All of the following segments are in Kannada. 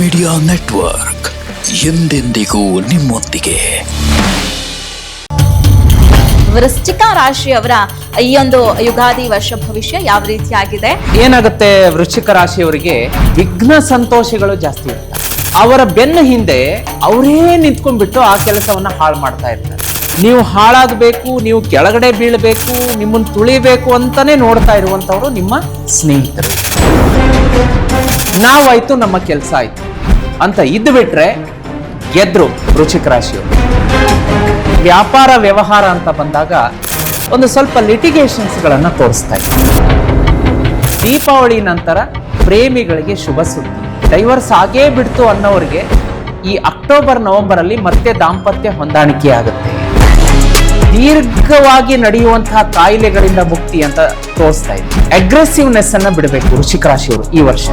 ಮೀಡಿಯಾ ನೆಟ್ವರ್ಕ್ ಎಂದೆಂದಿಗೂ ನಿಮ್ಮೊಂದಿಗೆ. ವೃಶ್ಚಿಕ ರಾಶಿಯವರ ಈ ಒಂದು ಯುಗಾದಿ ವರ್ಷ ಭವಿಷ್ಯ ಯಾವ ರೀತಿಯಾಗಿದೆ? ಏನಾಗುತ್ತೆ ವೃಶ್ಚಿಕ ರಾಶಿಯವರಿಗೆ ವಿಘ್ನ ಸಂತೋಷಗಳು ಜಾಸ್ತಿ ಇರ್ತವೆ ಅವರ ಬೆನ್ನ ಹಿಂದೆ ಅವರೇ ನಿಂತ್ಕೊಂಡ್ಬಿಟ್ಟು ಆ ಕೆಲಸವನ್ನ ಹಾಳು ಮಾಡ್ತಾ ಇರ್ತಾರೆ. ನೀವು ಹಾಳಾಗಬೇಕು ನೀವು ಕೆಳಗಡೆ ಬೀಳಬೇಕು ನಿಮ್ಮನ್ನು ತುಳಿಬೇಕು ಅಂತಾನೆ ನೋಡ್ತಾ ಇರುವಂತವರು ನಿಮ್ಮ ಸ್ನೇಹಿತರು. ನಾವಾಯ್ತು ನಮ್ಮ ಕೆಲಸ ಆಯ್ತು. ಅಂತ ಇದ್ದು ಬಿಟ್ರೆ ಗೆದ್ರು ವೃಶ್ಚಿಕ ರಾಶಿಯವರು. ವ್ಯಾಪಾರ ವ್ಯವಹಾರ ಅಂತ ಬಂದಾಗ ಒಂದು ಸ್ವಲ್ಪ ಲಿಟಿಗೇಷನ್ಸ್ಗಳನ್ನು ತೋರಿಸ್ತಾ ಇದೆ. ದೀಪಾವಳಿ ನಂತರ ಪ್ರೇಮಿಗಳಿಗೆ ಶುಭ ಸುದ್ದಿ. ಡೈವರ್ಸ್ ಆಗೇ ಬಿಡ್ತು ಅನ್ನೋರಿಗೆ ಈ ಅಕ್ಟೋಬರ್ ನವೆಂಬರ್ ಅಲ್ಲಿ ಮತ್ತೆ ದಾಂಪತ್ಯ ಹೊಂದಾಣಿಕೆ ಆಗುತ್ತೆ. ದೀರ್ಘವಾಗಿ ನಡೆಯುವಂತಹ ಕಾಯಿಲೆಗಳಿಂದ ಮುಕ್ತಿ ಅಂತ ತೋರಿಸ್ತಾ ಇದೆ. ಅಗ್ರೆಸಿವ್ನೆಸ್ ಅನ್ನ ಬಿಡಬೇಕು ವೃಶ್ಚಿಕ ರಾಶಿಯವರು ಈ ವರ್ಷ.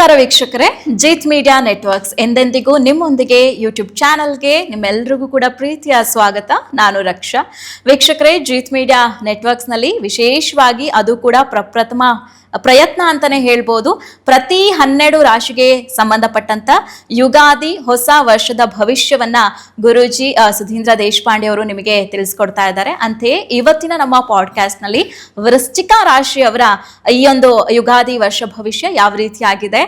ನಮಸ್ಕಾರ ವೀಕ್ಷಕರೇ. ಜೀತ್ ಮೀಡಿಯಾ ನೆಟ್ವರ್ಕ್ಸ್ ಎಂದೆಂದಿಗೂ ನಿಮ್ಮೊಂದಿಗೆ ಯೂಟ್ಯೂಬ್ ಚಾನಲ್ಗೆ ನಿಮ್ಮೆಲ್ಲರಿಗೂ ಕೂಡ ಪ್ರೀತಿಯ ಸ್ವಾಗತ. ನಾನು ರಕ್ಷಾ. ವೀಕ್ಷಕರೇ, ಜೀತ್ ಮೀಡಿಯಾ ನೆಟ್ವರ್ಕ್ಸ್ನಲ್ಲಿ ವಿಶೇಷವಾಗಿ ಅದು ಕೂಡ ಪ್ರಪ್ರಥಮ ಪ್ರಯತ್ನ ಅಂತಾನೆ ಹೇಳ್ಬೋದು. ಪ್ರತಿ ಹನ್ನೆರಡು ರಾಶಿಗೆ ಸಂಬಂಧಪಟ್ಟಂತ ಯುಗಾದಿ ಹೊಸ ವರ್ಷದ ಭವಿಷ್ಯವನ್ನ ಗುರುಜಿ ಸುಧೀಂದ್ರ ದೇಶಪಾಂಡೆ ಅವರು ನಿಮಗೆ ತಿಳಿಸ್ಕೊಡ್ತಾ ಇದ್ದಾರೆ. ಅಂತೆಯೇ ಇವತ್ತಿನ ನಮ್ಮ ಪಾಡ್ಕಾಸ್ಟ್ನಲ್ಲಿ ವೃಶ್ಚಿಕ ರಾಶಿಯವರ ಈ ಒಂದು ಯುಗಾದಿ ವರ್ಷ ಭವಿಷ್ಯ ಯಾವ ರೀತಿಯಾಗಿದೆ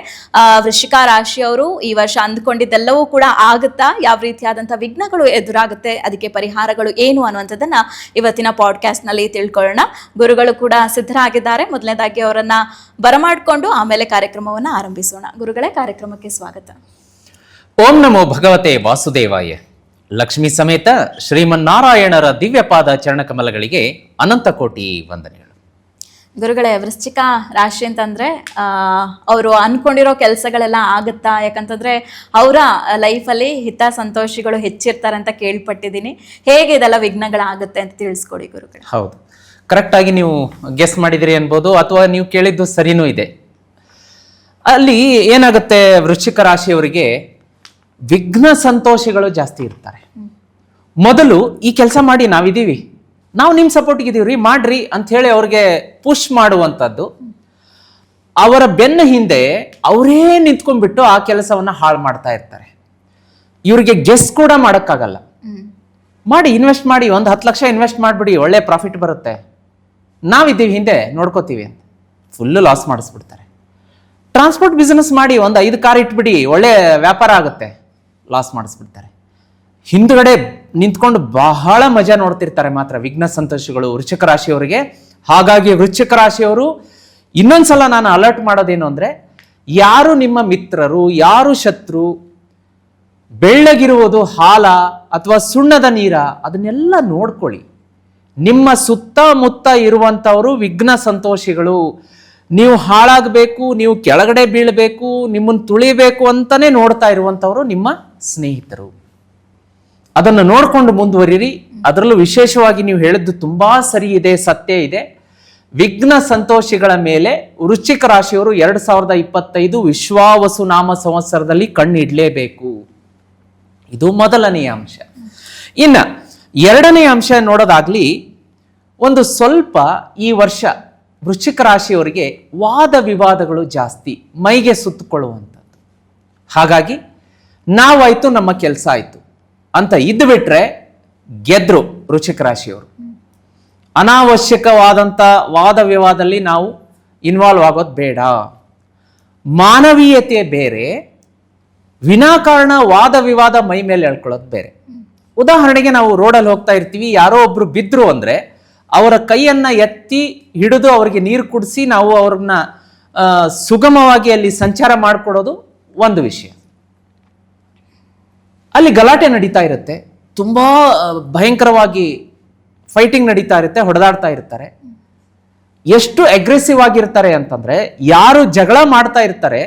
ವೃಶ್ಚಿಕಾ ವೃಶ್ಚಿಕ ರಾಶಿಯವರು ಈ ವರ್ಷ ಅಂದ್ಕೊಂಡಿದ್ದೆಲ್ಲವೂ ಕೂಡ ಆಗುತ್ತಾ? ಯಾವ ರೀತಿಯಾದಂತಹ ವಿಘ್ನಗಳು ಎದುರಾಗುತ್ತೆ? ಅದಕ್ಕೆ ಪರಿಹಾರಗಳು ಏನು ಅನ್ನುವಂಥದ್ದನ್ನ ಇವತ್ತಿನ ಪಾಡ್ಕಾಸ್ಟ್ನಲ್ಲಿ ತಿಳ್ಕೊಳ್ಳೋಣ. ಗುರುಗಳು ಕೂಡ ಸಿದ್ಧರಾಗಿದ್ದಾರೆ. ಮೊದಲನೇದಾಗಿ ಅವರನ್ನ ಬರಮಾಡಿಕೊಂಡು ಆಮೇಲೆ ಕಾರ್ಯಕ್ರಮವನ್ನ ಆರಂಭಿಸೋಣ. ಗುರುಗಳೇ ಕಾರ್ಯಕ್ರಮಕ್ಕೆ ಸ್ವಾಗತ. ಓಂ ನಮೋ ಭಗವತೆ ವಾಸುದೇವಾಯ. ಲಕ್ಷ್ಮೀ ಸಮೇತ ಶ್ರೀಮನ್ನಾರಾಯಣರ ದಿವ್ಯಪಾದ ಚರಣಕಮಲಗಳಿಗೆ ಅನಂತ ಕೋಟಿ ವಂದನೆಗಳು. ಗುರುಗಳೇ ವೃಶ್ಚಿಕ ರಾಶಿ ಅಂತಂದ್ರೆ ಆ, ಅವರು ಅನ್ಕೊಂಡಿರೋ ಕೆಲಸಗಳೆಲ್ಲ ಆಗುತ್ತಾ? ಯಾಕಂತಂದ್ರೆ ಅವರ ಲೈಫಲ್ಲಿ ಹಿತ ಸಂತೋಷಿಗಳು ಹೆಚ್ಚಿರ್ತಾರೆ ಅಂತ ಕೇಳ್ಪಟ್ಟಿದ್ದೀನಿ. ಹೇಗೆ ಇದೆಲ್ಲ ವಿಘ್ನಗಳಾಗುತ್ತೆ ಅಂತ ತಿಳಿಸ್ಕೊಡಿ ಗುರುಗಳೇ. ಹೌದು. ಕರೆಕ್ಟಾಗಿ ನೀವು ಗೆಸ್ ಮಾಡಿದಿರಿ ಅನ್ಬೋದು ಅಥವಾ ನೀವು ಕೇಳಿದ್ದು ಸರಿನೂ ಇದೆ. ಅಲ್ಲಿ ಏನಾಗುತ್ತೆ ವೃಶ್ಚಿಕ ರಾಶಿಯವರಿಗೆ ವಿಘ್ನ ಸಂತೋಷಗಳು ಜಾಸ್ತಿ ಇರ್ತಾರೆ. ಮೊದಲು ಈ ಕೆಲಸ ಮಾಡಿ ನಾವಿದ್ದೀವಿ. ನಾವು ನಿಮ್ಮ ಸಪೋರ್ಟ್ಗೆ ರೀ ಮಾಡ್ರಿ ಅಂತ ಹೇಳಿ ಅವ್ರಿಗೆ ಪುಷ್ ಮಾಡುವಂಥದ್ದು. ಅವರ ಬೆನ್ನ ಹಿಂದೆ ಅವರೇ ನಿಂತ್ಕೊಂಡ್ಬಿಟ್ಟು ಆ ಕೆಲಸವನ್ನು ಹಾಳು ಮಾಡ್ತಾ ಇರ್ತಾರೆ. ಇವರಿಗೆ ಗೆಸ್ ಕೂಡ ಮಾಡೋಕ್ಕಾಗಲ್ಲ. ಮಾಡಿ ಇನ್ವೆಸ್ಟ್ ಮಾಡಿ ಒಂದು ಹತ್ತು ಲಕ್ಷ ಇನ್ವೆಸ್ಟ್ ಮಾಡಿಬಿಡಿ ಒಳ್ಳೆ ಪ್ರಾಫಿಟ್ ಬರುತ್ತೆ. ನಾವಿದ್ದೀವಿ ಹಿಂದೆ, ನೋಡ್ಕೋತೀವಿ ಅಂತ. ಫುಲ್ಲು ಲಾಸ್ ಮಾಡಿಸ್ಬಿಡ್ತಾರೆ. ಟ್ರಾನ್ಸ್ಪೋರ್ಟ್ ಬಿಸ್ನೆಸ್ ಮಾಡಿ ಒಂದು ಐದು ಕಾರ್ ಇಟ್ಬಿಡಿ, ಒಳ್ಳೆ ವ್ಯಾಪಾರ ಆಗುತ್ತೆ. ಲಾಸ್ ಮಾಡಿಸ್ಬಿಡ್ತಾರೆ. ಹಿಂದ್ಗಡೆ ನಿಂತ್ಕೊಂಡು ಬಹಳ ಮಜಾ ನೋಡ್ತಿರ್ತಾರೆ ಮಾತ್ರ ವಿಘ್ನ ಸಂತೋಷಗಳು, ವೃಶ್ಚಿಕ ರಾಶಿಯವರಿಗೆ. ಹಾಗಾಗಿ ವೃಶ್ಚಿಕ ರಾಶಿಯವರು, ಇನ್ನೊಂದ್ಸಲ ನಾನು ಅಲರ್ಟ್ ಮಾಡೋದೇನು ಅಂದರೆ, ಯಾರು ನಿಮ್ಮ ಮಿತ್ರರು, ಯಾರು ಶತ್ರು, ಬೆಳ್ಳಗಿರುವುದು ಹಾಲ ಅಥವಾ ಸುಣ್ಣದ ನೀರ, ಅದನ್ನೆಲ್ಲ ನೋಡ್ಕೊಳ್ಳಿ. ನಿಮ್ಮ ಸುತ್ತಮುತ್ತ ಇರುವಂಥವರು ವಿಘ್ನ ಸಂತೋಷಿಗಳು. ನೀವು ಹಾಳಾಗಬೇಕು, ನೀವು ಕೆಳಗಡೆ ಬೀಳಬೇಕು ನಿಮ್ಮನ್ನು ತುಳಿಬೇಕು ಅಂತಲೇ ನೋಡ್ತಾ ಇರುವಂಥವರು ನಿಮ್ಮ ಸ್ನೇಹಿತರು. ಅದನ್ನು ನೋಡಿಕೊಂಡು ಮುಂದುವರಿರಿ. ಅದರಲ್ಲೂ ವಿಶೇಷವಾಗಿ ನೀವು ಹೇಳಿದ್ದು ತುಂಬ ಸರಿ ಇದೆ, ಸತ್ಯ ಇದೆ. ವಿಘ್ನ ಸಂತೋಷಿಗಳ ಮೇಲೆ ವೃಶ್ಚಿಕ ರಾಶಿಯವರು ಎರಡು ಸಾವಿರದ ಇಪ್ಪತ್ತೈದು ವಿಶ್ವಾವಸು ನಾಮ ಸಂವತ್ಸರದಲ್ಲಿ ಕಣ್ಣಿಡಲೇಬೇಕು ಇದು ಮೊದಲನೆಯ ಅಂಶ. ಇನ್ನ ಎರಡನೇ ಅಂಶ ನೋಡೋದಾಗ್ಲಿ, ಒಂದು ಸ್ವಲ್ಪ ಈ ವರ್ಷ ವೃಶ್ಚಿಕ ರಾಶಿಯವರಿಗೆ ವಾದ ವಿವಾದಗಳು ಜಾಸ್ತಿ, ಮೈಗೆ ಸುತ್ತಕೊಳ್ಳುವಂಥದ್ದು. ಹಾಗಾಗಿ, ನಾವಾಯಿತು, ನಮ್ಮ ಕೆಲಸ ಆಯಿತು ಅಂತ ಇದ್ದು ಬಿಟ್ಟರೆ ಗೆದ್ರು ವೃಶ್ಚಿಕ ರಾಶಿಯವರು. ಅನಾವಶ್ಯಕವಾದಂಥ ವಾದ ವಿವಾದದಲ್ಲಿ ನಾವು ಇನ್ವಾಲ್ವ್ ಆಗೋದು ಬೇಡ. ಮಾನವೀಯತೆ ಬೇರೆ, ವಿನಾಕಾರಣ ವಾದ ವಿವಾದ ಮೈ ಮೇಲೆ ಹೇಳ್ಕೊಳ್ಳೋದು ಬೇರೆ. ಉದಾಹರಣೆಗೆ ನಾವು ರೋಡಲ್ಲಿ ಹೋಗ್ತಾ ಇರ್ತೀವಿ, ಯಾರೋ ಒಬ್ರು ಬಿದ್ರು ಅಂದ್ರೆ ಅವರ ಕೈಯನ್ನ ಎತ್ತಿ ಹಿಡಿದು ಅವರಿಗೆ ನೀರು ಕುಡಿಸಿ ನಾವು ಅವ್ರನ್ನ ಸುಗಮವಾಗಿ ಅಲ್ಲಿ ಸಂಚಾರ ಮಾಡಿಕೊಡೋದು ಒಂದು ವಿಷಯ. ಅಲ್ಲಿ ಗಲಾಟೆ ನಡೀತಾ ಇರುತ್ತೆ, ತುಂಬ ಭಯಂಕರವಾಗಿ ಫೈಟಿಂಗ್ ನಡೀತಾ ಇರುತ್ತೆ, ಹೊಡೆದಾಡ್ತಾ ಇರ್ತಾರೆ. ಎಷ್ಟು ಅಗ್ರೆಸಿವ್ ಆಗಿರ್ತಾರೆ ಅಂತಂದ್ರೆ, ಯಾರು ಜಗಳ ಮಾಡ್ತಾ ಇರ್ತಾರೆ,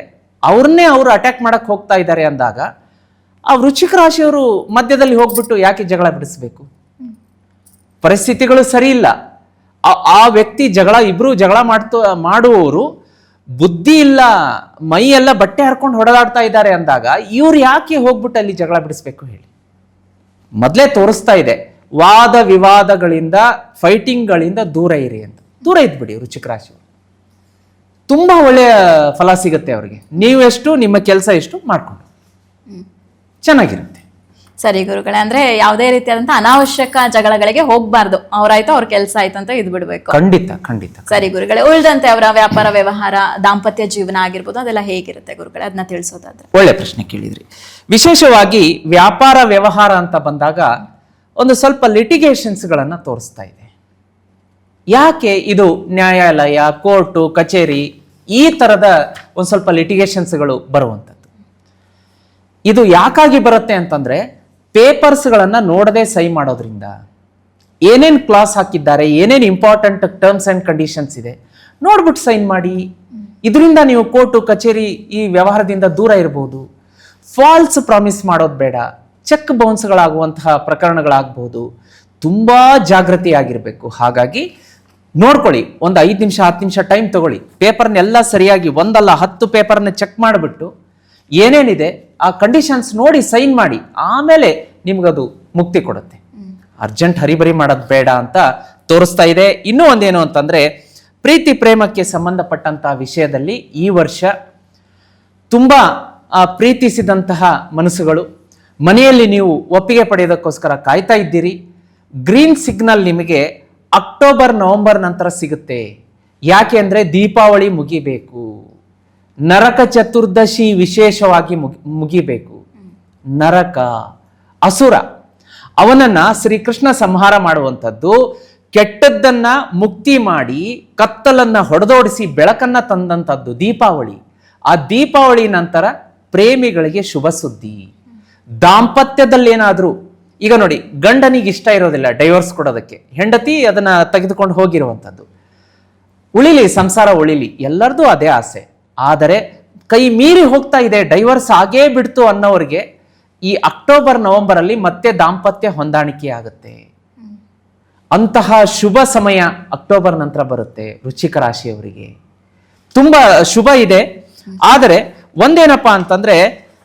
ಅವ್ರನ್ನೇ ಅವರು ಅಟ್ಯಾಕ್ ಮಾಡೋಕ್ಕೆ ಹೋಗ್ತಾ ಇದ್ದಾರೆ ಅಂದಾಗ ಆ ವೃಶ್ಚಿಕ ರಾಶಿಯವರು ಮಧ್ಯದಲ್ಲಿ ಹೋಗ್ಬಿಟ್ಟು ಯಾಕೆ ಜಗಳ ಬಿಡಿಸ್ಬೇಕು ಪರಿಸ್ಥಿತಿಗಳು ಸರಿ ಇಲ್ಲ. ಆ- ವ್ಯಕ್ತಿ ಜಗಳ, ಇಬ್ರು ಜಗಳ ಮಾಡ್ತ, ಮಾಡುವವರು ಬುದ್ಧಿ ಇಲ್ಲ, ಮೈ ಎಲ್ಲ ಬಟ್ಟೆ ಹರ್ಕೊಂಡು ಹೊಡೆದಾಡ್ತಾ ಇದ್ದಾರೆ ಅಂದಾಗ ಇವ್ರು ಯಾಕೆ ಹೋಗ್ಬಿಟ್ಟು ಅಲ್ಲಿ ಜಗಳ ಬಿಡಿಸ್ಬೇಕು ಹೇಳಿ? ಮೊದಲೇ ತೋರಿಸ್ತಾ ಇದೆ. ವಾದ ವಿವಾದಗಳಿಂದ ಫೈಟಿಂಗ್ಗಳಿಂದ ದೂರ ಇರಿ ಅಂತ. ದೂರ ಇದ್ಬಿಡಿ ವೃಶ್ಚಿಕ ರಾಶಿಯವರು. ತುಂಬಾ ಒಳ್ಳೆಯ ಫಲ ಸಿಗುತ್ತೆ ಅವರಿಗೆ. ನೀವು ಎಷ್ಟು, ನಿಮ್ಮ ಕೆಲಸ ಎಷ್ಟು, ಮಾಡ್ಕೊಂಡು. ಚೆನ್ನಾಗಿರುತ್ತೆ. ಸರಿ ಗುರುಗಳೇ ಅಂದ್ರೆ ಯಾವುದೇ ರೀತಿಯಾದಂತ ಅನಾವಶ್ಯಕ ಜಗಳಗಳಿಗೆ ಹೋಗ್ಬಾರ್ದು. ಅವರಾಯ್ತು ಅವ್ರ ಕೆಲಸ ಆಯ್ತು ಅಂತ ಇದ್ ಬಿಡ್ಬೇಕು. ಖಂಡಿತ ಖಂಡಿತ ಸರಿ ಗುರುಗಳೇ ಉಳಿದಂತೆ ಅವರ ವ್ಯಾಪಾರ ವ್ಯವಹಾರ ದಾಂಪತ್ಯ ಜೀವನ ಆಗಿರ್ಬೋದು ಅದೆಲ್ಲ ಹೇಗಿರುತ್ತೆ ಗುರುಗಳೇ? ಅದನ್ನ ತಿಳಿಸೋದಾದ್ರೆ. ಒಳ್ಳೆ ಪ್ರಶ್ನೆ ಕೇಳಿದ್ರಿ. ವಿಶೇಷವಾಗಿ ವ್ಯಾಪಾರ ವ್ಯವಹಾರ ಅಂತ ಬಂದಾಗ ಒಂದು ಸ್ವಲ್ಪ ಲಿಟಿಗೇಷನ್ಸ್ಗಳನ್ನು ತೋರಿಸ್ತಾ ಇದೆ. ಯಾಕೆ ಇದು ನ್ಯಾಯಾಲಯ ಕೋರ್ಟು ಕಚೇರಿ ಈ ಥರದ ಒಂದು ಸ್ವಲ್ಪ ಲಿಟಿಗೇಷನ್ಸ್ಗಳು ಬರುವಂಥದ್ದು? ಇದು ಯಾಕಾಗಿ ಬರುತ್ತೆ ಅಂತಂದ್ರೆ ಪೇಪರ್ಸ್ಗಳನ್ನು ನೋಡದೆ ಸೈ ಮಾಡೋದ್ರಿಂದ. ಏನೇನು ಕ್ಲಾಸ್ ಹಾಕಿದ್ದಾರೆ, ಏನೇನು ಇಂಪಾರ್ಟೆಂಟ್ ಟರ್ಮ್ಸ್ ಆ್ಯಂಡ್ ಕಂಡೀಷನ್ಸ್ ಇದೆ ನೋಡ್ಬಿಟ್ಟು ಸೈನ್ ಮಾಡಿ. ಇದರಿಂದ ನೀವು ಕೋರ್ಟು, ಕಚೇರಿ ಈ ವ್ಯವಹಾರದಿಂದ ದೂರ ಇರಬಹುದು ಫಾಲ್ಸ್ ಪ್ರಾಮಿಸ್ ಮಾಡೋದು ಬೇಡ. ಚೆಕ್ ಬೌನ್ಸ್ಗಳಾಗುವಂತಹ ಪ್ರಕರಣಗಳಾಗ್ಬೋದು. ತುಂಬ ಜಾಗೃತಿಯಾಗಿರಬೇಕು ಹಾಗಾಗಿ ನೋಡ್ಕೊಳ್ಳಿ, ಒಂದು ಐದು ನಿಮಿಷ, ಹತ್ತು ನಿಮಿಷ ಟೈಮ್ ತಗೊಳ್ಳಿ. ಪೇಪರ್ನೆಲ್ಲ ಸರಿಯಾಗಿ ಒಂದಲ್ಲ, ಹತ್ತು ಪೇಪರ್ನ ಚೆಕ್ ಮಾಡಿಬಿಟ್ಟು ಏನೇನಿದೆ, ಆ ಕಂಡೀಷನ್ಸ್ ನೋಡಿ ಸೈನ್ ಮಾಡಿ, ಆಮೇಲೆ ನಿಮ್ಗದು ಮುಕ್ತಿ ಕೊಡುತ್ತೆ. ಅರ್ಜೆಂಟ್ ಹರಿಬರಿ ಮಾಡೋದು ಬೇಡ ಅಂತ ತೋರಿಸ್ತಾ ಇದೆ. ಇನ್ನೂ ಒಂದೇನು ಅಂತಂದ್ರೆ, ಪ್ರೀತಿ ಪ್ರೇಮಕ್ಕೆ ಸಂಬಂಧಪಟ್ಟಂತಹ ವಿಷಯದಲ್ಲಿ ಈ ವರ್ಷ ತುಂಬ ಪ್ರೀತಿಸಿದಂತಹ ಮನಸ್ಸುಗಳು. ಮನೆಯಲ್ಲಿ ನೀವು ಒಪ್ಪಿಗೆ ಪಡೆಯೋದಕ್ಕೋಸ್ಕರ ಕಾಯ್ತಾ ಇದ್ದೀರಿ. ಗ್ರೀನ್ ಸಿಗ್ನಲ್ ನಿಮಗೆ ಅಕ್ಟೋಬರ್, ನವೆಂಬರ್ ನಂತರ ಸಿಗುತ್ತೆ. ಯಾಕೆ ಅಂದರೆ ದೀಪಾವಳಿ ಮುಗಿಬೇಕು. ನರಕ ಚತುರ್ದಶಿ ವಿಶೇಷವಾಗಿ ಮುಗಿ, ಮುಗಿಬೇಕು. ನರಕ, ಅಸುರ, ಅವನನ್ನ ಶ್ರೀಕೃಷ್ಣ ಸಂಹಾರ ಮಾಡುವಂಥದ್ದು, ಕೆಟ್ಟದ್ದನ್ನ ಮುಕ್ತಿ ಮಾಡಿ ಕತ್ತಲನ್ನ ಹೊಡೆದೋಡಿಸಿ ಬೆಳಕನ್ನ ತಂದಂಥದ್ದು ದೀಪಾವಳಿ. ಆ ದೀಪಾವಳಿ ನಂತರ ಪ್ರೇಮಿಗಳಿಗೆ ಶುಭ ಸುದ್ದಿ. ದಾಂಪತ್ಯದಲ್ಲಿ ಏನಾದರೂ ಈಗ ನೋಡಿ, ಗಂಡನಿಗೆ ಇಷ್ಟ ಇರೋದಿಲ್ಲ ಡೈವರ್ಸ್ ಕೊಡೋದಕ್ಕೆ. ಹೆಂಡತಿ ಅದನ್ನ ತೆಗೆದುಕೊಂಡು ಹೋಗಿರುವಂಥದ್ದು. ಉಳಿಲಿ, ಸಂಸಾರ ಉಳಿಲಿ, ಎಲ್ಲರದು ಅದೇ ಆಸೆ. ಆದರೆ ಕೈ ಮೀರಿ ಹೋಗ್ತಾ ಇದೆ ಡೈವರ್ಸ್ ಆಗೇ ಬಿಡ್ತು ಅನ್ನೋರಿಗೆ ಈ ಅಕ್ಟೋಬರ್ ನವೆಂಬರ್ ಅಲ್ಲಿ ಮತ್ತೆ ದಾಂಪತ್ಯ ಹೊಂದಾಣಿಕೆ ಆಗುತ್ತೆ. ಅಂತಹ ಶುಭ ಸಮಯ ಅಕ್ಟೋಬರ್ ನಂತರ ಬರುತ್ತೆ ವೃಶ್ಚಿಕ ರಾಶಿಯವರಿಗೆ. ತುಂಬಾ ಶುಭ ಇದೆ. ಆದರೆ ಒಂದೇನಪ್ಪ ಅಂತಂದ್ರೆ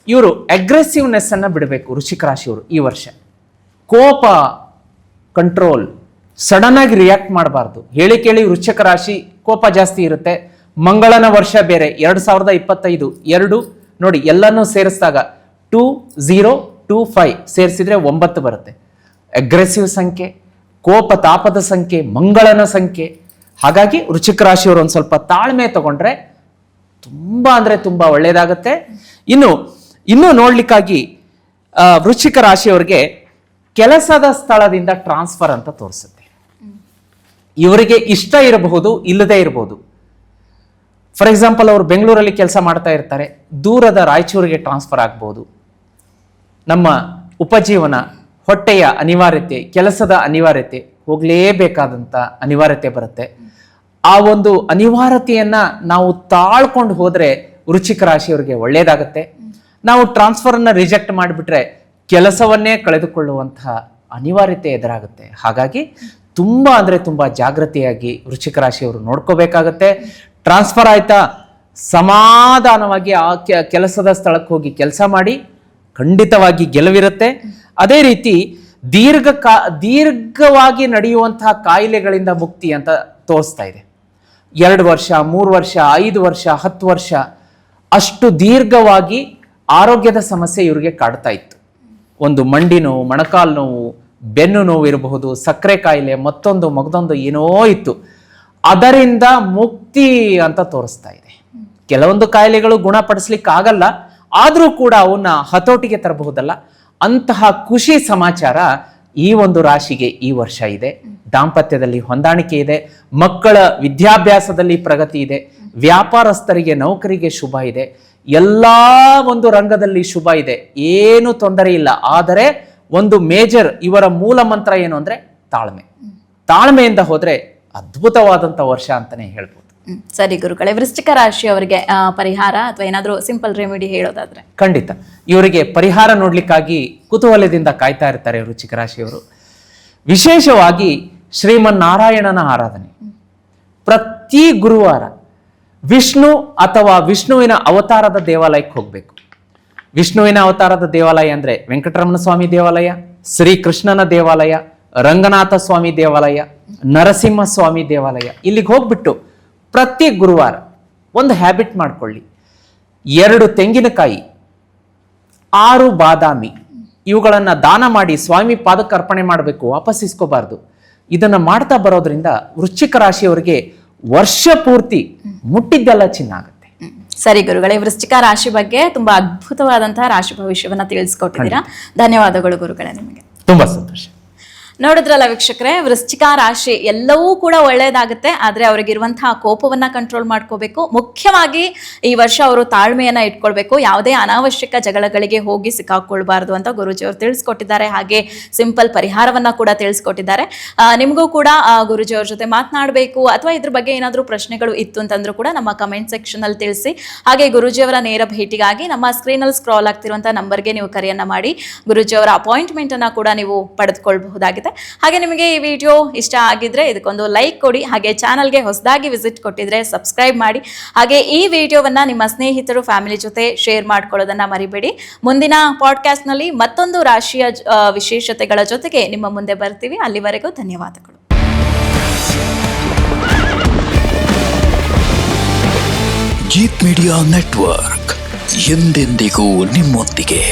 ಇವರು ಅಗ್ರೆಸಿವ್ನೆಸ್ ಅನ್ನ ಬಿಡಬೇಕು ವೃಶ್ಚಿಕ ರಾಶಿಯವರು ಈ ವರ್ಷ. ಕೋಪ ಕಂಟ್ರೋಲ್ ಸಡನ್ ಆಗಿ ರಿಯಾಕ್ಟ್ ಮಾಡಬಾರ್ದು. ಹೇಳಿ ಕೇಳಿ ವೃಶ್ಚಿಕ ರಾಶಿ ಕೋಪ ಜಾಸ್ತಿ ಇರುತ್ತೆ. ಮಂಗಳನ ವರ್ಷ ಬೇರೆ, ಎರಡು ಸಾವಿರದ ಇಪ್ಪತ್ತೈದು, ಎರಡು, ನೋಡಿ, ಎಲ್ಲನೂ ಸೇರಿಸಿದಾಗ ಟೂ ಝೀರೋ ಟೂ ಫೈವ್ ಸೇರಿಸಿದ್ರೆ ಒಂಬತ್ತು ಬರುತ್ತೆ. ಅಗ್ರೆಸಿವ್ ಸಂಖ್ಯೆ, ಕೋಪ ತಾಪದ ಸಂಖ್ಯೆ, ಮಂಗಳನ ಸಂಖ್ಯೆ. ಹಾಗಾಗಿ ವೃಶ್ಚಿಕ ರಾಶಿಯವರು ಒಂದು ಸ್ವಲ್ಪ ತಾಳ್ಮೆ ತಗೊಂಡ್ರೆ ತುಂಬ ಅಂದ್ರೆ ತುಂಬ ಒಳ್ಳೆಯದಾಗುತ್ತೆ ಇನ್ನು, ಇನ್ನೂ ನೋಡ್ಲಿಕ್ಕಾಗಿ ವೃಶ್ಚಿಕ ರಾಶಿಯವರಿಗೆ ಕೆಲಸದ ಸ್ಥಳದಿಂದ ಟ್ರಾನ್ಸ್ಫರ್ ಅಂತ ತೋರಿಸುತ್ತೆ. ಇವರಿಗೆ ಇಷ್ಟ ಇರಬಹುದು, ಇಲ್ಲದೆ ಇರಬಹುದು. ಫಾರ್ ಎಕ್ಸಾಂಪಲ್ ಅವರು ಬೆಂಗಳೂರಲ್ಲಿ ಕೆಲಸ ಮಾಡ್ತಾ ಇರ್ತಾರೆ. ದೂರದ ರಾಯಚೂರಿಗೆ ಟ್ರಾನ್ಸ್ಫರ್ ಆಗ್ಬೋದು. ನಮ್ಮ ಉಪಜೀವನ ಹೊಟ್ಟೆಯ ಅನಿವಾರ್ಯತೆ, ಕೆಲಸದ ಅನಿವಾರ್ಯತೆ ಹೋಗಲೇಬೇಕಾದಂಥ ಅನಿವಾರ್ಯತೆ ಬರುತ್ತೆ. ಆ ಒಂದು ಅನಿವಾರ್ಯತೆಯನ್ನು ನಾವು ತಾಳ್ಕೊಂಡು ಹೋದರೆ ವೃಶ್ಚಿಕ ರಾಶಿಯವರಿಗೆ ಒಳ್ಳೆಯದಾಗುತ್ತೆ ನಾವು ಟ್ರಾನ್ಸ್ಫರನ್ನು ರಿಜೆಕ್ಟ್ ಮಾಡಿಬಿಟ್ರೆ ಕೆಲಸವನ್ನೇ ಕಳೆದುಕೊಳ್ಳುವಂತಹ ಅನಿವಾರ್ಯತೆ ಎದುರಾಗುತ್ತೆ. ಹಾಗಾಗಿ ತುಂಬ ಅಂದರೆ ತುಂಬ ಜಾಗೃತಿಯಾಗಿ ವೃಶ್ಚಿಕ ರಾಶಿಯವರು ನೋಡ್ಕೋಬೇಕಾಗತ್ತೆ. ಟ್ರಾನ್ಸ್ಫರ್ ಆಯ್ತಾ? ಸಮಾಧಾನವಾಗಿ ಆ ಕೆಲಸದ ಸ್ಥಳಕ್ಕೆ ಹೋಗಿ ಕೆಲಸ ಮಾಡಿ, ಖಂಡಿತವಾಗಿ ಗೆಲುವಿರುತ್ತೆ. ಅದೇ ರೀತಿ ದೀರ್ಘ ಕಾ, ದೀರ್ಘವಾಗಿ ನಡೆಯುವಂತಹ ಕಾಯಿಲೆಗಳಿಂದ ಮುಕ್ತಿ ಅಂತ ತೋರಿಸ್ತಾ ಇದೆ. ಎರಡು ವರ್ಷ, ಮೂರು ವರ್ಷ, ಐದು ವರ್ಷ, ಹತ್ತು ವರ್ಷ, ಅಷ್ಟು ದೀರ್ಘವಾಗಿ ಆರೋಗ್ಯದ ಸಮಸ್ಯೆ ಇವರಿಗೆ ಕಾಡ್ತಾ ಇತ್ತು. ಒಂದು ಮಂಡಿ ನೋವು, ಮೊಣಕಾಲು ನೋವು, ಬೆನ್ನು ನೋವು ಇರಬಹುದು, ಸಕ್ಕರೆ ಕಾಯಿಲೆ, ಮತ್ತೊಂದು, ಮಗದೊಂದು ಏನೋ ಇತ್ತು. ಅದರಿಂದ ಮುಕ್ತಿ ಅಂತ ತೋರಿಸ್ತಾ ಇದೆ. ಕೆಲವೊಂದು ಕಾಯಿಲೆಗಳು ಗುಣಪಡಿಸ್ಲಿಕ್ಕೆ ಆಗಲ್ಲ ಆದರೂ ಕೂಡ ಅವನ್ನ ಹತೋಟಿಗೆ ತರಬಹುದಲ್ಲ. ಅಂತಹ ಖುಷಿ ಸಮಾಚಾರ ಈ ಒಂದು ರಾಶಿಗೆ ಈ ವರ್ಷ ಇದೆ. ದಾಂಪತ್ಯದಲ್ಲಿ ಹೊಂದಾಣಿಕೆ ಇದೆ. ಮಕ್ಕಳ ವಿದ್ಯಾಭ್ಯಾಸದಲ್ಲಿ ಪ್ರಗತಿ ಇದೆ. ವ್ಯಾಪಾರಸ್ಥರಿಗೆ, ನೌಕರಿಗೆ ಶುಭ ಇದೆ. ಎಲ್ಲ ಒಂದು ರಂಗದಲ್ಲಿ ಶುಭ ಇದೆ. ಏನು ತೊಂದರೆ ಇಲ್ಲ. ಆದರೆ ಒಂದು ಮೇಜರ್ ಇವರ ಮೂಲ ಮಂತ್ರ ಏನು ಅಂದ್ರೆ ತಾಳ್ಮೆ. ತಾಳ್ಮೆಯಿಂದ ಹೋದ್ರೆ ಅದ್ಭುತವಾದಂತ ವರ್ಷ ಅಂತಾನೆ ಹೇಳ್ಬೋದು. ಸರಿ ಗುರುಗಳೇ ವೃಶ್ಚಿಕ ರಾಶಿ ಅವರಿಗೆ ಪರಿಹಾರ ಅಥವಾ ಏನಾದರೂ ಸಿಂಪಲ್ ರೆಮಿಡಿ ಹೇಳೋದಾದ್ರೆ? ಖಂಡಿತ. ಇವರಿಗೆ ಪರಿಹಾರ ನೋಡ್ಲಿಕ್ಕಾಗಿ ಕುತೂಹಲದಿಂದ ಕಾಯ್ತಾ ಇರ್ತಾರೆ ವೃಶ್ಚಿಕ ರಾಶಿಯವರು. ವಿಶೇಷವಾಗಿ ಶ್ರೀಮನ್ನಾರಾಯಣನ ಆರಾಧನೆ. ಪ್ರತಿ ಗುರುವಾರ ವಿಷ್ಣು ಅಥವಾ ವಿಷ್ಣುವಿನ ಅವತಾರದ ದೇವಾಲಯಕ್ಕೆ ಹೋಗಬೇಕು. ವಿಷ್ಣುವಿನ ಅವತಾರದ ದೇವಾಲಯ ಅಂದ್ರೆ ವೆಂಕಟರಮಣ ಸ್ವಾಮಿ ದೇವಾಲಯ ಶ್ರೀಕೃಷ್ಣನ ದೇವಾಲಯ ರಂಗನಾಥ ಸ್ವಾಮಿ ದೇವಾಲಯ ನರಸಿಂಹ ಸ್ವಾಮಿ ದೇವಾಲಯ. ಇಲ್ಲಿಗೆ ಹೋಗ್ಬಿಟ್ಟು ಪ್ರತಿ ಗುರುವಾರ ಒಂದು ಹ್ಯಾಬಿಟ್ ಮಾಡ್ಕೊಳ್ಳಿ. ಎರಡು ತೆಂಗಿನಕಾಯಿ ಆರು ಬಾದಾಮಿ ಇವುಗಳನ್ನು ದಾನ ಮಾಡಿ ಸ್ವಾಮಿ ಪಾದಕ್ಕೆ ಅರ್ಪಣೆ ಮಾಡಬೇಕು ವಾಪಸ್ ಇಸ್ಕೋಬಾರ್ದು. ಇದನ್ನ ಮಾಡ್ತಾ ಬರೋದ್ರಿಂದ ವೃಶ್ಚಿಕ ರಾಶಿಯವರಿಗೆ ವರ್ಷ ಪೂರ್ತಿ ಮುಟ್ಟಿದ್ದೆಲ್ಲ ಚಿನ್ನ ಆಗುತ್ತೆ. ಸರಿ ಗುರುಗಳೇ ವೃಶ್ಚಿಕ ರಾಶಿ ಬಗ್ಗೆ ತುಂಬಾ ಅದ್ಭುತವಾದಂತಹ ರಾಶಿ ಭವಿಷ್ಯವನ್ನ ತಿಳಿಸ್ಕೊಟ್ಟಿದ್ದೀರಾ. ಧನ್ಯವಾದಗಳು ಗುರುಗಳೇ ನಿಮಗೆ. ತುಂಬಾ ಸಂತೋಷ. ನೋಡಿದ್ರಲ್ಲ ವೀಕ್ಷಕರೇ, ವೃಶ್ಚಿಕ ರಾಶಿ ಎಲ್ಲವೂ ಕೂಡ ಒಳ್ಳೆಯದಾಗುತ್ತೆ ಆದರೆ ಅವರಿಗಿರುವಂತಹ ಕೋಪವನ್ನು ಕಂಟ್ರೋಲ್ ಮಾಡ್ಕೋಬೇಕು. ಮುಖ್ಯವಾಗಿ ಈ ವರ್ಷ ಅವರು ತಾಳ್ಮೆಯನ್ನು ಇಟ್ಕೊಳ್ಬೇಕು. ಯಾವುದೇ ಅನಾವಶ್ಯಕ ಜಗಳಗಳಿಗೆ ಹೋಗಿ ಸಿಕ್ಕಾಕೊಳ್ಬಾರ್ದು ಅಂತ ಗುರುಜಿ ಅವರು ತಿಳಿಸ್ಕೊಟ್ಟಿದ್ದಾರೆ. ಹಾಗೆ ಸಿಂಪಲ್ ಪರಿಹಾರವನ್ನು ಕೂಡ ತಿಳಿಸ್ಕೊಟ್ಟಿದ್ದಾರೆ. ನಿಮಗೂ ಕೂಡ ಗುರುಜಿಯವ್ರ ಜೊತೆ ಮಾತನಾಡಬೇಕು, ಅಥವಾ ಇದ್ರ ಬಗ್ಗೆ ಏನಾದರೂ ಪ್ರಶ್ನೆಗಳು ಇತ್ತು ಅಂತಂದ್ರೂ ಕೂಡ ನಮ್ಮ ಕಮೆಂಟ್ ಸೆಕ್ಷನಲ್ಲಿ ತಿಳಿಸಿ. ಹಾಗೆ ಗುರುಜಿಯವರ ನೇರ ಭೇಟಿಗಾಗಿ ನಮ್ಮ ಸ್ಕ್ರೀನಲ್ಲಿ ಸ್ಕ್ರಾಲ್ ಆಗ್ತಿರುವಂಥ ನಂಬರ್ಗೆ ನೀವು ಕರೆಯನ್ನು ಮಾಡಿ ಗುರುಜಿಯವರ ಅಪಾಯಿಂಟ್ಮೆಂಟನ್ನು ಕೂಡ ನೀವು ಪಡೆದುಕೊಳ್ಬಹುದಾಗಿದೆ. ಹಾಗೆ ನಿಮಗೆ ಈ ವಿಡಿಯೋ ಇಷ್ಟ ಆಗಿದ್ರೆ ಇದಕ್ಕೊಂದು ಲೈಕ್ ಕೊಡಿ, ಹಾಗೆ ಚಾನಲ್ಗೆ ಹೊಸದಾಗಿ ವಿಸಿಟ್ ಕೊಟ್ಟಿದ್ರೆ ಸಬ್ಸ್ಕ್ರೈಬ್ ಮಾಡಿ, ಹಾಗೆ ಈ ವಿಡಿಯೋವನ್ನ ನಿಮ್ಮ ಸ್ನೇಹಿತರು ಫ್ಯಾಮಿಲಿ ಜೊತೆ ಶೇರ್ ಮಾಡ್ಕೊಳ್ಳೋದನ್ನ ಮರಿಬೇಡಿ. ಮುಂದಿನ ಪಾಡ್ಕಾಸ್ಟ್ನಲ್ಲಿ ಮತ್ತೊಂದು ರಾಶಿಯ ವಿಶೇಷತೆಗಳ ಜೊತೆಗೆ ನಿಮ್ಮ ಮುಂದೆ ಬರ್ತೀವಿ. ಅಲ್ಲಿವರೆಗೂ ಧನ್ಯವಾದಗಳು. ಜೀತ್ ಮೀಡಿಯಾ ನೆಟ್ವರ್ಕ್ ಎಂದೆಂದಿಗೂ ನಿಮ್ಮೊಂದಿಗೆ.